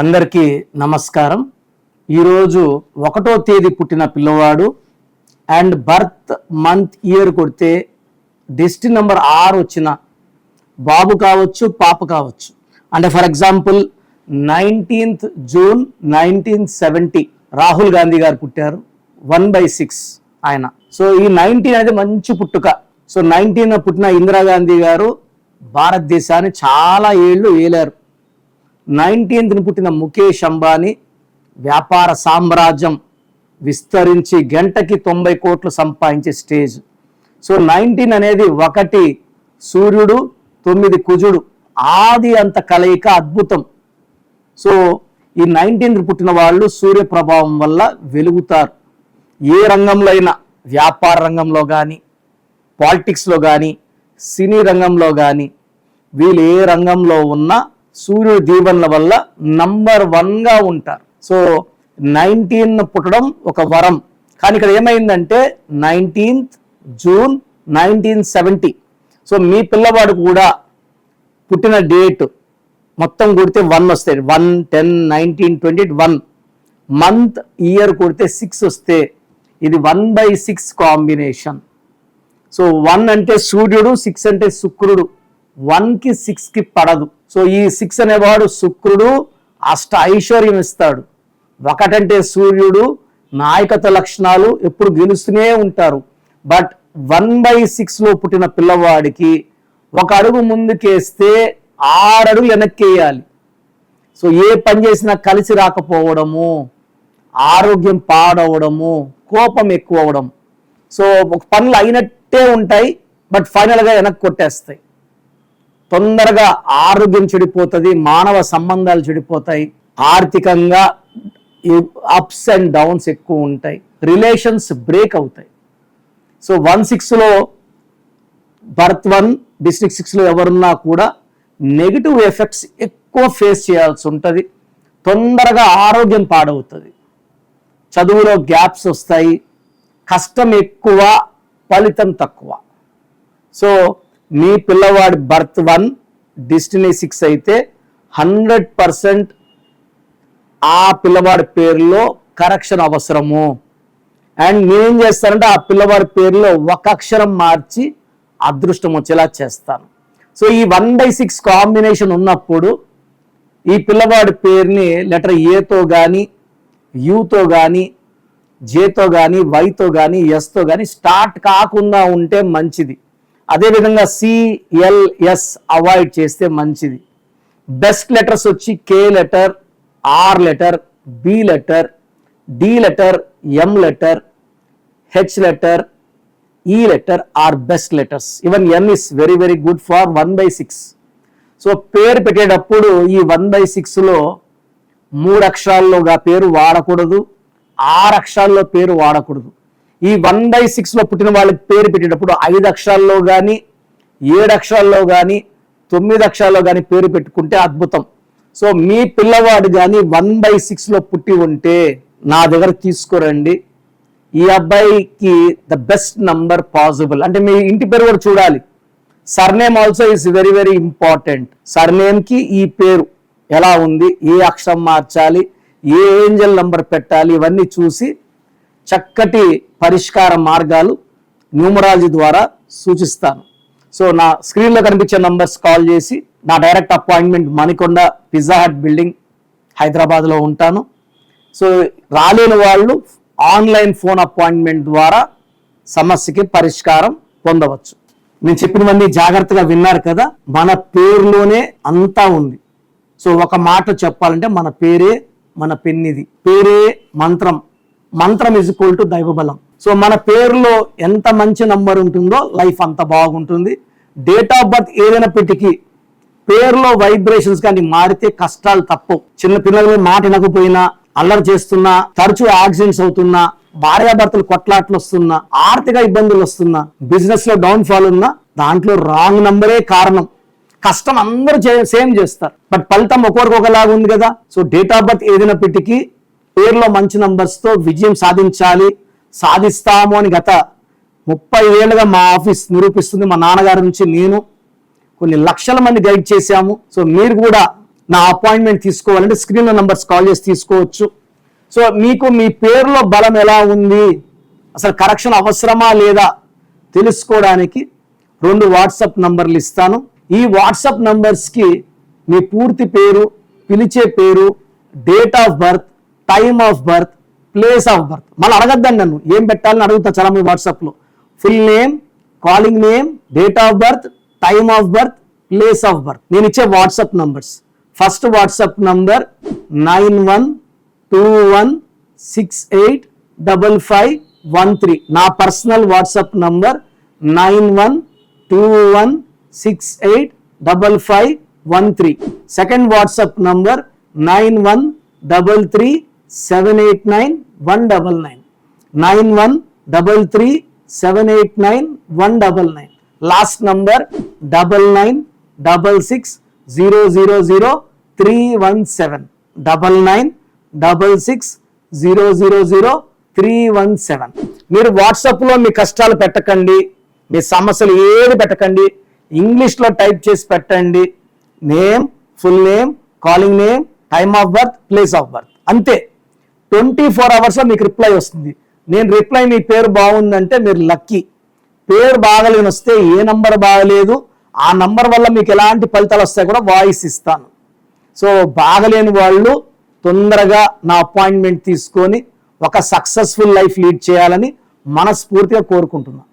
అందరికీ నమస్కారం. ఈరోజు ఒకటో తేదీ పుట్టిన పిల్లవాడు అండ్ బర్త్ మంత్ ఇయర్ కొడితే డెస్టిన్ నెంబర్ ఆరు వచ్చిన బాబు కావచ్చు పాప కావచ్చు. అంటే for example nineteenth June nineteen seventy Rahul Gandhi garu పుట్టారు. వన్ బై సిక్స్ ఆయన. సో ఈ నైన్టీన్ అనేది మంచి పుట్టుక. సో నైన్టీన్ పుట్టిన ఇందిరాగాంధీ గారు భారతదేశాన్ని చాలా ఏళ్ళు ఏలారు. నైన్టీన్త్ని పుట్టిన ముఖేష్ అంబానీ వ్యాపార సామ్రాజ్యం విస్తరించి గంటకి తొంభై కోట్లు సంపాదించే స్టేజ్. సో నైన్టీన్ అనేది ఒకటి సూర్యుడు తొమ్మిది కుజుడు ఆది అంత కలయిక అద్భుతం. సో ఈ నైన్టీన్త్ పుట్టిన వాళ్ళు సూర్య ప్రభావం వల్ల వెలుగుతారు. ఏ రంగంలో అయినా వ్యాపార రంగంలో కానీ పాలిటిక్స్లో కానీ సినీ రంగంలో కానీ వీళ్ళు ఏ రంగంలో ఉన్నా సూర్యుడి దీవెనల వల్ల నంబర్ వన్గా ఉంటారు. సో నైన్టీన్ పుట్టడం ఒక వరం. కానీ ఇక్కడ ఏమైందంటే nineteenth June nineteen seventy so మీ పిల్లవాడు కూడా పుట్టిన డేట్ మొత్తం కొడితే వన్ వస్తాయి. One ten nineteen twenty one month year కొడితే సిక్స్ వస్తే ఇది one by six combination so one అంటే సూర్యుడు సిక్స్ అంటే శుక్రుడు. వన్కి సిక్స్కి పడదు. సో ఈ సిక్స్ అనేవాడు శుక్రుడు అష్ట ఐశ్వర్యం ఇస్తాడు. ఒకటంటే సూర్యుడు నాయకత్వ లక్షణాలు ఎప్పుడు గెలుస్తూనే ఉంటారు. బట్ వన్ బై సిక్స్లో పుట్టిన పిల్లవాడికి ఒక అడుగు ముందుకేస్తే ఆరు అడుగు వెనక్కేయాలి. సో ఏ పని చేసినా కలిసి రాకపోవడము ఆరోగ్యం పాడవడము కోపం ఎక్కువ అవడం సో ఒక పనులు అయినట్టే ఉంటాయి బట్ ఫైనల్గా వెనక్కి కొట్టేస్తాయి. తొందరగా ఆరోగ్యం చెడిపోతుంది మానవ సంబంధాలు చెడిపోతాయి ఆర్థికంగా అప్స్ అండ్ డౌన్స్ ఎక్కువ ఉంటాయి రిలేషన్స్ బ్రేక్ అవుతాయి. సో వన్ సిక్స్లో బర్త్ వన్ డిస్ట్రిక్ట్ సిక్స్లో ఎవరున్నా కూడా నెగిటివ్ ఎఫెక్ట్స్ ఎక్కువ ఫేస్ చేయాల్సి ఉంటుంది తొందరగా ఆరోగ్యం పాడవుతుంది. చదువులో గ్యాప్స్ వస్తాయి కష్టం ఎక్కువ ఫలితం తక్కువ. సో మీ పిల్లవాడి బర్త్ వన్ డిస్టినీ సిక్స్ అయితే హండ్రెడ్ పర్సెంట్ ఆ పిల్లవాడి పేరులో కరెక్షన్ అవసరము. అండ్ నేనేం చేస్తానంటే ఆ పిల్లవాడి పేరులో ఒక అక్షరం మార్చి అదృష్టం వచ్చేలా చేస్తాను. సో ఈ వన్ బై సిక్స్ కాంబినేషన్ ఉన్నప్పుడు ఈ పిల్లవాడి పేరుని లెటర్ ఏతో కానీ యూతో కానీ జేతో కానీ వైతో కానీ ఎస్తో కానీ స్టార్ట్ కాకుండా ఉంటే మంచిది. అదేవిధంగా సిఎల్ఎస్ అవాయిడ్ చేస్తే మంచిది. బెస్ట్ లెటర్స్ వచ్చి K letter R letter B letter D letter M letter H letter E letter R best letters even N is very very good for one by six so పేరు పెట్టేటప్పుడు ఈ one by సిక్స్లో మూడు అక్షరాల్లోగా పేరు వాడకూడదు ఆరు అక్షరాల్లో పేరు వాడకూడదు. ఈ వన్ బై సిక్స్లో పుట్టిన వాళ్ళకి పేరు పెట్టేటప్పుడు ఐదు అక్షరాల్లో కానీ ఏడు అక్షరాల్లో కానీ తొమ్మిది అక్షరాల్లో కానీ పేరు పెట్టుకుంటే అద్భుతం. సో మీ పిల్లవాడు కానీ వన్ బై సిక్స్లో పుట్టి ఉంటే నా దగ్గర తీసుకురండి. ఈ అబ్బాయికి ద బెస్ట్ నంబర్ పాసిబుల్ అంటే మీ ఇంటి పేరు కూడా చూడాలి. Surname also is very very important. సర్నేమ్కి ఈ పేరు ఎలా ఉంది? ఏ అక్షరం మార్చాలి? ఏ ఏంజల్ నంబర్ పెట్టాలి? ఇవన్నీ చూసి చక్కటి పరిష్కార మార్గాలు న్యూమరాలజీ ద్వారా సూచిస్తాను. సో నా స్క్రీన్లో కనిపించే నంబర్స్ కాల్ చేసి నా direct appointment Manikonda Pizza Hut building హైదరాబాద్లో ఉంటాను. సో రాలేని వాళ్ళు ఆన్లైన్ ఫోన్ అపాయింట్మెంట్ ద్వారా సమస్యకి పరిష్కారం పొందవచ్చు. నేను చెప్పినవన్నీ జాగ్రత్తగా విన్నారు కదా మన పేరులోనే అంతా ఉంది. సో ఒక మాట చెప్పాలంటే మన పేరే మన పెన్నిది. పేరే మంత్రం. మంత్రం ఇజ్ ఈక్వల్ టు దైవబలం. సో మన పేరులో ఎంత మంచి నంబర్ ఉంటుందో లైఫ్ అంత బాగుంటుంది. డేట్ ఆఫ్ బర్త్ ఏదైనప్పటికీ పేరులో వైబ్రేషన్స్ కానీ మారితే కష్టాలు తప్పు. చిన్న పిల్లలు మాట వినకపోయినా అల్లరి చేస్తున్నా తరచూ యాక్సిడెంట్స్ అవుతున్నా భార్యాభర్తలు కొట్లాట్లు వస్తున్నా ఆర్థిక ఇబ్బందులు వస్తున్నా బిజినెస్లో డౌన్ ఫాల్ ఉన్నా దాంట్లో రాంగ్ నంబరే కారణం. కష్టం అందరూ సేమ్ చేస్తారు. బట్ ఫలితం ఒకరికొకలాగా ఉంది కదా. సో డేట్ ఆఫ్ బర్త్ ఏదైనప్పటికీ పేర్లో మంచి నంబర్స్తో విజయం సాధించాలి సాధిస్తాము అని గత ముప్పై ఏళ్ళుగా మా ఆఫీస్ నిరూపిస్తుంది మా నాన్నగారి నుంచి నేను. కొన్ని లక్షల మంది గైడ్ చేశాము. సో మీరు కూడా నా అపాయింట్మెంట్ తీసుకోవాలంటే స్క్రీన్లో నంబర్స్ కాల్ చేసి తీసుకోవచ్చు. సో మీకు మీ పేరులో బలం ఎలా ఉంది? అసలు కరెక్షన్ అవసరమా లేదా? తెలుసుకోవడానికి రెండు వాట్సాప్ నంబర్లు ఇస్తాను. ఈ వాట్సాప్ నంబర్స్కి మీ పూర్తి పేరు పిలిచే పేరు date of birth time of birth place of birth మళ్ళీ అడగద్దండి నన్ను. ఏం పెట్టాలని అడుగుతా చాలా మీ వాట్సాప్లో full name calling name date of birth time of birth place of birth నేను ఇచ్చే WhatsApp numbers first WhatsApp number nine one two one six eight double five one three నా personal WhatsApp number nine one two one six eight double five one three second WhatsApp number nine one double three seven eight nine one double nine nine one double three seven eight nine one double nine last number double nine double six zero zero zero three one seven double nine double six zero zero zero three one seven మీరు వాట్సాప్లో మీ కష్టాలు పెట్టకండి మీ సమస్యలు ఏది పెట్టకండి ఇంగ్లీష్లో type చేసి పెట్టండి. Name full name calling name time of birth place of birth. అంతే. ట్వంటీ ఫోర్ అవర్స్లో మీకు రిప్లై వస్తుంది. నేను రిప్లై మీ పేరు బాగుందంటే మీరు లక్కీ. పేరు బాగలేని వస్తే ఏ నంబర్ బాగలేదు ఆ నంబర్ వల్ల మీకు ఎలాంటి ఫలితాలు వస్తాయి కూడా వాయిస్ ఇస్తాను. సో బాగలేని వాళ్ళు తొందరగా నా అపాయింట్మెంట్ తీసుకొని ఒక సక్సెస్ఫుల్ లైఫ్ లీడ్ చేయాలని మనస్ఫూర్తిగా కోరుకుంటున్నాను